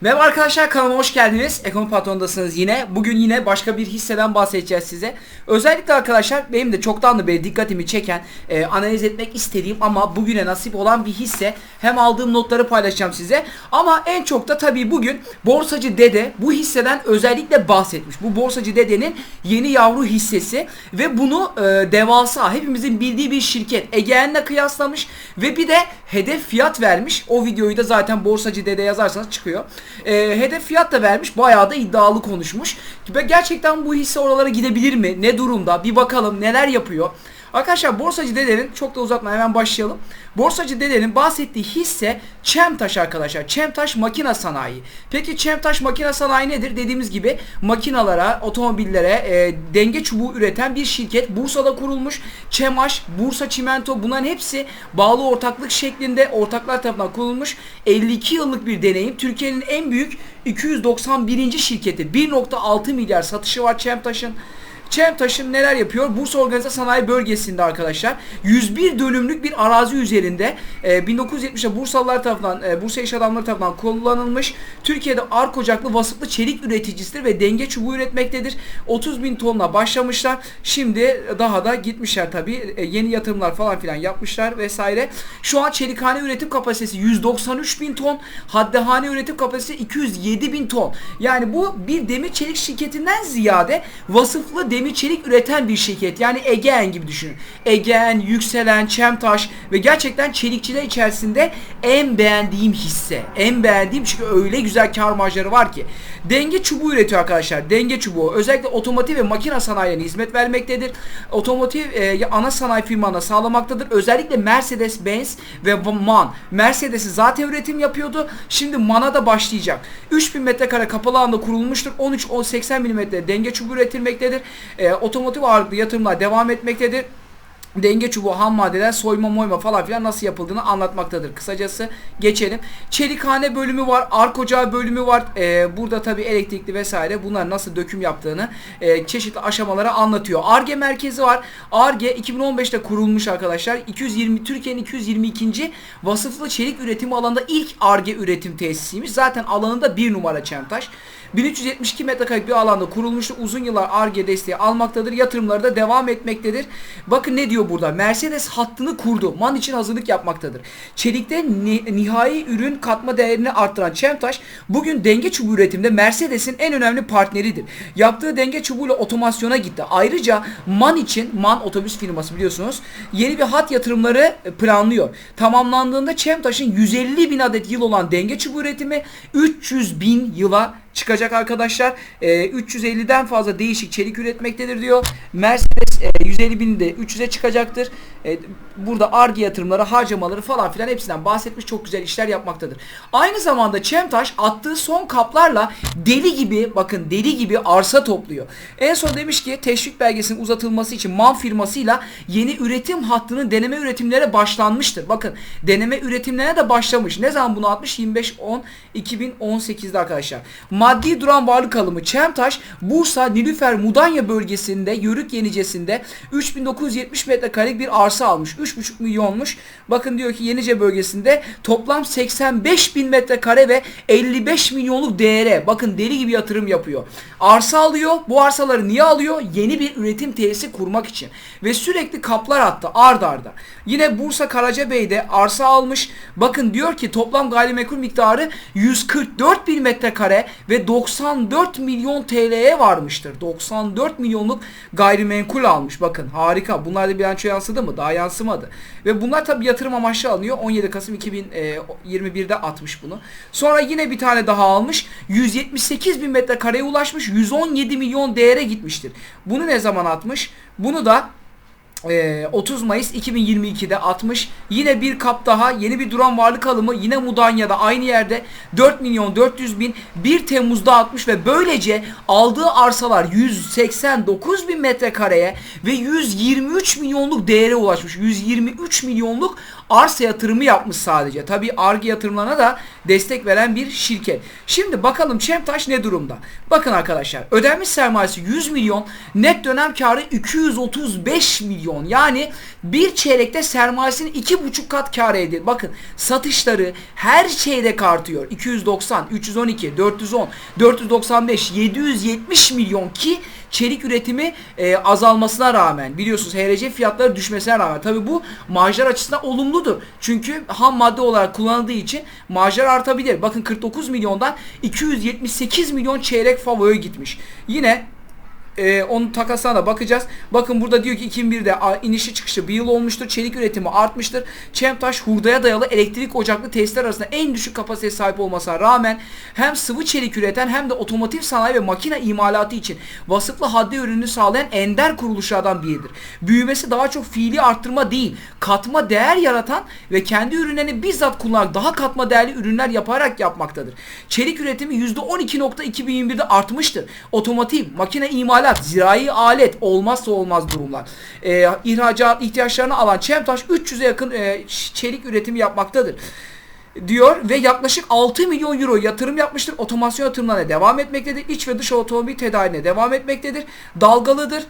Merhaba arkadaşlar kanalıma hoş geldiniz. Ekonomi Patronu'ndasınız yine. Bugün yine başka bir hisseden bahsedeceğiz size. Özellikle arkadaşlar benim de çoktan da beri dikkatimi çeken, e, analiz etmek istediğim ama bugüne nasip olan bir hisse. Hem aldığım notları paylaşacağım size. Ama en çok da tabii bugün Borsacı Dede bu hisseden özellikle bahsetmiş. Bu Borsacı Dede'nin yeni yavru hissesi ve bunu e, devasa hepimizin bildiği bir şirket Egean'la kıyaslamış ve bir de hedef fiyat vermiş. O videoyu da zaten Borsacı Dede yazarsanız çıkıyor. E, hedef fiyat da vermiş. Bayağı da iddialı konuşmuş. Gerçekten bu hisse oralara gidebilir mi? Ne durumda? Bir bakalım neler yapıyor. Arkadaşlar Borsacı Dede'nin çok da uzatma hemen başlayalım. Borsacı Dede'nin bahsettiği hisse Çemtaş arkadaşlar. Çemtaş makina sanayi. Peki Çemtaş makina sanayi nedir? Dediğimiz gibi makinalara, otomobillere e, denge çubuğu üreten bir şirket. Bursa'da kurulmuş. Çemaş, Bursa Çimento bunların hepsi bağlı ortaklık şeklinde ortaklar tarafından kurulmuş. 52 yıllık bir deneyim. Türkiye'nin en büyük 291. şirketi. 1.6 milyar satışı var Çemtaş'ın. Çemtaş'ın neler yapıyor? Bursa Organize Sanayi Bölgesi'nde arkadaşlar 101 dönümlük bir arazi üzerinde e, 1970'te Bursalılar tarafından, e, Bursa iş adamları tarafından kullanılmış. Türkiye'de ark ocaklı vasıflı çelik üreticisidir ve denge çubuğu üretmektedir. 30 bin tonla başlamışlar. Şimdi daha da gitmişler tabii. E, yeni yatırımlar falan filan yapmışlar vesaire. Şu an çelikhane üretim kapasitesi 193 bin ton. Haddehane üretim kapasitesi 207 bin ton. Yani bu bir demir çelik şirketinden ziyade vasıflı demir çelik üreten bir şirket. Yani Egean gibi düşünün. Egean, Yükselen, Çemtaş ve gerçekten çelikçiler içerisinde en beğendiğim hisse. En beğendiğim çünkü öyle güzel kar marjları var ki. Denge çubuğu üretiyor arkadaşlar. Denge çubuğu. Özellikle otomotiv ve makine sanayilerine hizmet vermektedir. Otomotiv e, ana sanayi firmalarına sağlamaktadır. Özellikle Mercedes-Benz ve MAN. Mercedes'i zaten üretim yapıyordu. Şimdi MAN'a da başlayacak. 3000 metrekare kapalı alanda kurulmuştur. 13-80 mm denge çubuğu üretilmektedir. E, otomotiv ağırlıklı yatırımlar devam etmektedir denge çubuğu, ham maddeler, soyma moyma falan filan nasıl yapıldığını anlatmaktadır. Kısacası geçelim. Çelikhane bölümü var, ark ocağı bölümü var. Ee, burada tabi elektrikli vesaire bunlar nasıl döküm yaptığını e, çeşitli aşamalara anlatıyor. ARGE merkezi var. ARGE 2015'te kurulmuş arkadaşlar. 220 Türkiye'nin 222. vasıflı çelik üretimi alanında ilk ARGE üretim tesisiymiş. Zaten alanında bir numara Çemtaş. 1372 metrekarelik bir alanda kurulmuştu. Uzun yıllar ARGE desteği almaktadır. Yatırımları da devam etmektedir. Bakın ne diyor burada? Mercedes hattını kurdu. MAN için hazırlık yapmaktadır. Çelikte ni nihai ürün katma değerini arttıran Çemtaş bugün denge çubuğu üretiminde Mercedes'in en önemli partneridir. Yaptığı denge çubuğuyla otomasyona gitti. Ayrıca MAN için MAN otobüs firması biliyorsunuz yeni bir hat yatırımları planlıyor. Tamamlandığında Çemtaş'ın 150 bin adet yıl olan denge çubuğu üretimi 300 bin yıla çıkacak arkadaşlar. E, 350'den fazla değişik çelik üretmektedir diyor. Mercedes e, 150 bin de 300'e çıkacaktır. E, burada ARGE yatırımları, harcamaları falan filan hepsinden bahsetmiş. Çok güzel işler yapmaktadır. Aynı zamanda Çemtaş attığı son kaplarla deli gibi bakın deli gibi arsa topluyor. En son demiş ki teşvik belgesinin uzatılması için MAN firmasıyla yeni üretim hattının deneme üretimlere başlanmıştır. Bakın deneme üretimlerine de başlamış. Ne zaman bunu atmış? 25 10 2018'de arkadaşlar. Maddi duran varlık alımı Çemtaş, Bursa, Nilüfer, Mudanya bölgesinde, Yörük Yenicesi'nde 3970 metrekarelik bir arsa almış. 3,5 milyonmuş. Bakın diyor ki Yenice bölgesinde toplam 85 bin metrekare ve 55 milyonluk değere. Bakın deli gibi yatırım yapıyor. Arsa alıyor. Bu arsaları niye alıyor? Yeni bir üretim tesisi kurmak için. Ve sürekli kaplar attı ard arda. Yine Bursa Karacabey'de arsa almış. Bakın diyor ki toplam gayrimenkul miktarı 144 bin metrekare ve 94 milyon TL'ye varmıştır. 94 milyonluk gayrimenkul almış. Bakın harika. Bunlar da bilanço yansıdı mı? Daha yansımadı. Ve bunlar tabi yatırım amaçlı alınıyor. 17 Kasım 2021'de atmış bunu. Sonra yine bir tane daha almış. 178 bin metrekareye ulaşmış. 117 milyon değere gitmiştir. Bunu ne zaman atmış? Bunu da 30 ee, Mayıs 2022'de atmış. Yine bir kap daha yeni bir duran varlık alımı yine Mudanya'da aynı yerde 4 milyon 400 bin 1 Temmuz'da atmış ve böylece aldığı arsalar 189 bin metrekareye ve 123 milyonluk değere ulaşmış. 123 milyonluk arsa yatırımı yapmış sadece. Tabi ARGE yatırımlarına da destek veren bir şirket. Şimdi bakalım Çemtaş ne durumda? Bakın arkadaşlar ödenmiş sermayesi 100 milyon net dönem karı 235 milyon yani bir çeyrekte sermayesinin 2,5 kat kar edildi. Bakın satışları her çeyrek artıyor. 290, 312, 410, 495, 770 milyon ki çelik üretimi e, azalmasına rağmen biliyorsunuz HRC fiyatları düşmesine rağmen tabi bu marjlar açısından olumludur. Çünkü ham madde olarak kullanıldığı için marjlar artabilir. Bakın 49 milyondan 278 milyon çeyrek favoya gitmiş. Yine e, onun takasına da bakacağız. Bakın burada diyor ki 2001'de a, inişi çıkışı bir yıl olmuştur. Çelik üretimi artmıştır. Çemtaş hurdaya dayalı elektrik ocaklı tesisler arasında en düşük kapasiteye sahip olmasına rağmen hem sıvı çelik üreten hem de otomotiv sanayi ve makine imalatı için vasıflı haddi ürünü sağlayan ender kuruluşlardan biridir. Büyümesi daha çok fiili arttırma değil, katma değer yaratan ve kendi ürünlerini bizzat kullanarak daha katma değerli ürünler yaparak yapmaktadır. Çelik üretimi %12.2021'de artmıştır. Otomotiv, makine imalatı imalat, zirai alet olmazsa olmaz durumlar. Ee, ihracat ihtiyaçlarını alan Çemtaş 300'e yakın e, çelik üretimi yapmaktadır diyor ve yaklaşık 6 milyon euro yatırım yapmıştır. Otomasyon yatırımlarına devam etmektedir. İç ve dış otomobil tedariğine devam etmektedir. Dalgalıdır.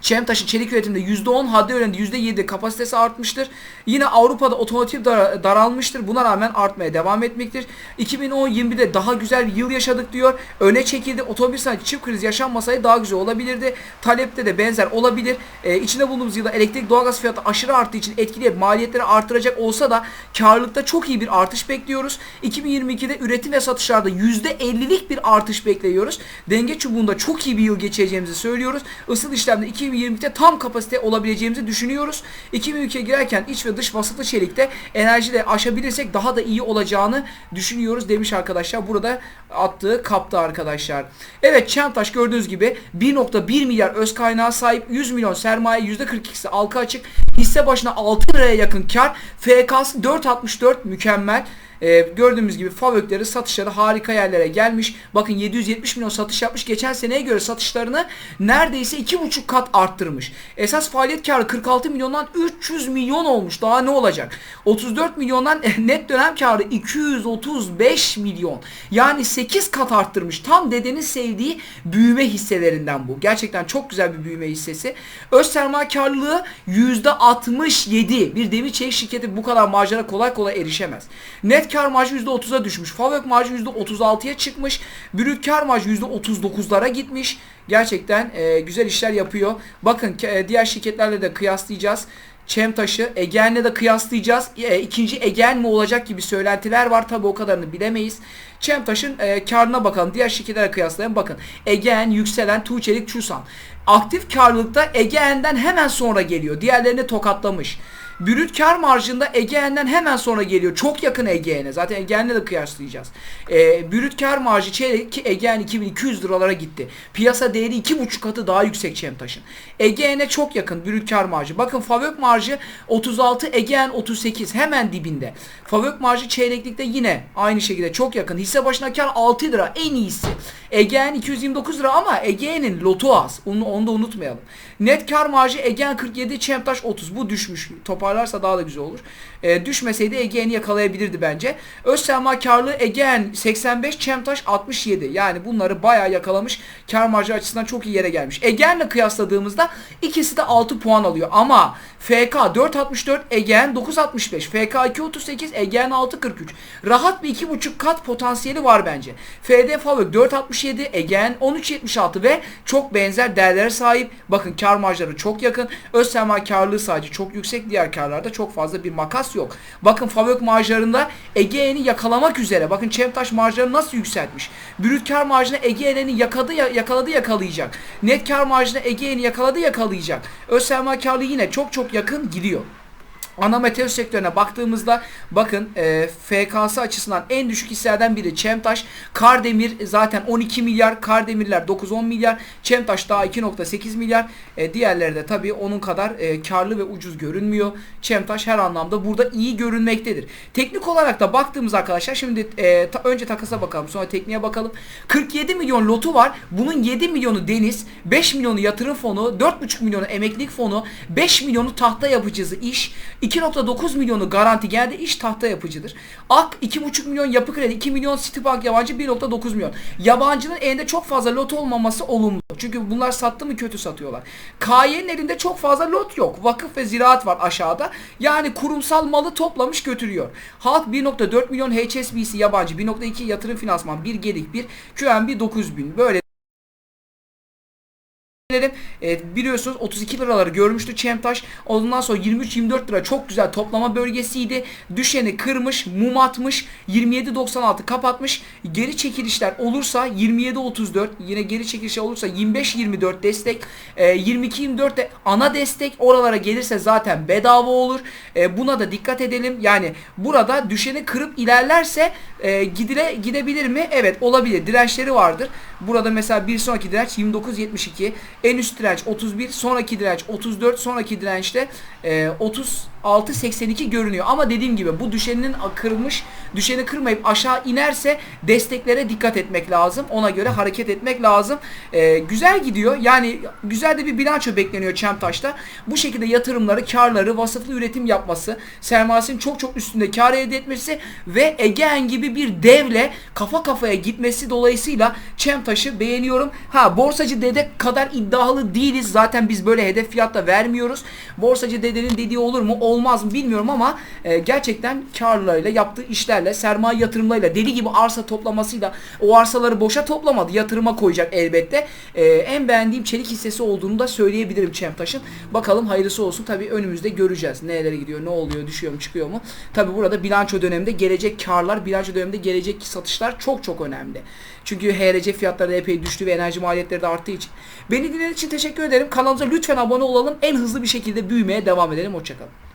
Çemtaş'ın çelik üretiminde %10, haddi öğrenimde %7 kapasitesi artmıştır. Yine Avrupa'da otomotiv dar daralmıştır. Buna rağmen artmaya devam etmektir. 2010-21'de daha güzel bir yıl yaşadık diyor. Öne çekildi. Otomobil sanayi çift kriz yaşanmasaydı daha güzel olabilirdi. Talepte de benzer olabilir. Ee, içinde bulunduğumuz yılda elektrik doğalgaz fiyatı aşırı arttığı için etkileyip maliyetleri artıracak olsa da karlılıkta çok iyi bir artış bekliyoruz. 2022'de üretim ve satışlarda %50'lik bir artış bekliyoruz. Denge çubuğunda çok iyi bir yıl geçireceğimizi söylüyoruz. Isıl işlemde 2000 2022'de tam kapasite olabileceğimizi düşünüyoruz. 2022'ye girerken iç ve dış vasıflı çelikte enerjiyle aşabilirsek daha da iyi olacağını düşünüyoruz demiş arkadaşlar. Burada attığı kaptı arkadaşlar. Evet Çantaş gördüğünüz gibi 1.1 milyar öz kaynağı sahip 100 milyon sermaye %42'si halka açık. Hisse başına 6 liraya yakın kar. FK'sı 4.64 mükemmel. Ee, gördüğümüz gibi Favökleri satışları harika yerlere gelmiş. Bakın 770 milyon satış yapmış. Geçen seneye göre satışlarını neredeyse 2,5 kat arttırmış. Esas faaliyet karı 46 milyondan 300 milyon olmuş. Daha ne olacak? 34 milyondan net dönem karı 235 milyon. Yani 8 kat arttırmış. Tam dedenin sevdiği büyüme hisselerinden bu. Gerçekten çok güzel bir büyüme hissesi. Öz sermaye karlılığı %67. Bir demir çelik şirketi bu kadar marjlara kolay kolay erişemez. Net Net kar marjı %30'a düşmüş. Favök marjı %36'ya çıkmış. Brüt kar marjı %39'lara gitmiş. Gerçekten e, güzel işler yapıyor. Bakın e, diğer şirketlerle de kıyaslayacağız. Çemtaş'ı Egean'le de kıyaslayacağız. E, ikinci Egean mi olacak gibi söylentiler var. Tabi o kadarını bilemeyiz. Çemtaş'ın e, karına bakalım. Diğer şirketlere kıyaslayalım. Bakın Egean, Yükselen, Tuğçelik, Çusan. Aktif karlılıkta Egean'den hemen sonra geliyor. Diğerlerini tokatlamış. Brüt kar marjında Egean'den hemen sonra geliyor. Çok yakın Egean'e. Zaten Egean'le de kıyaslayacağız. E, brüt kar marjı çeyrek ki Egean 2200 liralara gitti. Piyasa değeri 2,5 katı daha yüksek Çemtaş'ın. Egean'e çok yakın brüt kar marjı. Bakın Favök marjı 36, Egean 38 hemen dibinde. Favök marjı çeyreklikte yine aynı şekilde çok yakın. Hisse başına kar 6 lira en iyisi. Egean 229 lira ama Egean'in lotu az. Onu, onu da unutmayalım. Net kar marjı Egean 47, Çemtaş 30. Bu düşmüş. Toparlarsa daha da güzel olur. E, düşmeseydi Egean'i yakalayabilirdi bence. Öz sermaye karlı Egean 85, Çemtaş 67. Yani bunları bayağı yakalamış. Kar marjı açısından çok iyi yere gelmiş. Egean'la kıyasladığımızda ikisi de 6 puan alıyor. Ama FK 4.64, Egean 9.65, FK 2.38, Egean 6.43. Rahat bir 2.5 kat potansiyeli var bence. FD Favök 4.67, Egean 13.76 ve çok benzer değerlere sahip. Bakın kar marjları çok yakın. Öz sermaye karlılığı sadece çok yüksek. Diğer karlarda çok fazla bir makas yok. Bakın Favök marjlarında Egean'i yakalamak üzere. Bakın Çemtaş marjları nasıl yükseltmiş. Brüt kar marjını Egean'i yakaladı, yakaladı yakalayacak. Net kar marjını Egean'i yakaladı yakalayacak. Öz sermaye karlılığı yine çok çok yakın gidiyor. Ana meteor sektörüne baktığımızda bakın e, FK'sı açısından en düşük hisselerden biri Çemtaş. Kardemir zaten 12 milyar. Kardemirler 9-10 milyar. Çemtaş daha 2.8 milyar. E, diğerleri de tabii onun kadar e, karlı ve ucuz görünmüyor. Çemtaş her anlamda burada iyi görünmektedir. Teknik olarak da baktığımız arkadaşlar şimdi e, ta, önce takasa bakalım sonra tekniğe bakalım. 47 milyon lotu var. Bunun 7 milyonu deniz, 5 milyonu yatırım fonu, 4,5 milyonu emeklilik fonu, 5 milyonu tahta yapıcısı iş, 2.9 milyonu garanti geldi iş tahta yapıcıdır. AK 2.5 milyon yapı kredi 2 milyon Citibank yabancı 1.9 milyon. Yabancının elinde çok fazla lot olmaması olumlu. Çünkü bunlar sattı mı kötü satıyorlar. KY'nin elinde çok fazla lot yok. Vakıf ve ziraat var aşağıda. Yani kurumsal malı toplamış götürüyor. Halk 1.4 milyon HSBC yabancı 1.2 yatırım finansman 1 gedik 1 QNB 9000 böyle Dedim, e, biliyorsunuz 32 liraları görmüştü Çemtaş. Ondan sonra 23-24 lira çok güzel toplama bölgesiydi. Düşeni kırmış, mum atmış. 27.96 kapatmış. Geri çekilişler olursa 27.34 yine geri çekilişler olursa 25-24 destek. E, 22-24 de ana destek. Oralara gelirse zaten bedava olur. E, buna da dikkat edelim. Yani burada düşeni kırıp ilerlerse e, gidile gidebilir mi? Evet olabilir. Dirençleri vardır. Burada mesela bir sonraki direnç 29.72. En üst direnç 31, sonraki direnç 34, sonraki dirençte e, 36.82 görünüyor. Ama dediğim gibi bu düşeninin kırılmış, düşeni kırmayıp aşağı inerse desteklere dikkat etmek lazım. Ona göre hareket etmek lazım. E, güzel gidiyor. Yani güzel de bir bilanço bekleniyor Çemtaş'ta. Bu şekilde yatırımları, karları, vasıflı üretim yapması, sermayesinin çok çok üstünde kar elde etmesi ve Egean gibi bir devle kafa kafaya gitmesi dolayısıyla Çemtaş'ı beğeniyorum. Ha borsacı dede kadar iddialı değiliz. Zaten biz böyle hedef fiyatta vermiyoruz. Borsacı dedenin dediği olur mu olmaz mı bilmiyorum ama e, gerçekten karlarıyla yaptığı işlerle sermaye yatırımlarıyla deli gibi arsa toplamasıyla o arsaları boşa toplamadı. Yatırıma koyacak elbette. E, en beğendiğim çelik hissesi olduğunu da söyleyebilirim Çemtaş'ın. Bakalım hayırlısı olsun. Tabii önümüzde göreceğiz. Nerelere gidiyor, ne oluyor, düşüyor mu, çıkıyor mu? Tabii burada bilanço döneminde gelecek karlar, bilanço döneminde gelecek satışlar çok çok önemli. Çünkü HRC fiyatları epey düştü ve enerji maliyetleri de arttığı için. Beni dinlediğiniz için teşekkür ederim. Kanalımıza lütfen abone olalım. En hızlı bir şekilde büyümeye devam edelim. Hoşçakalın.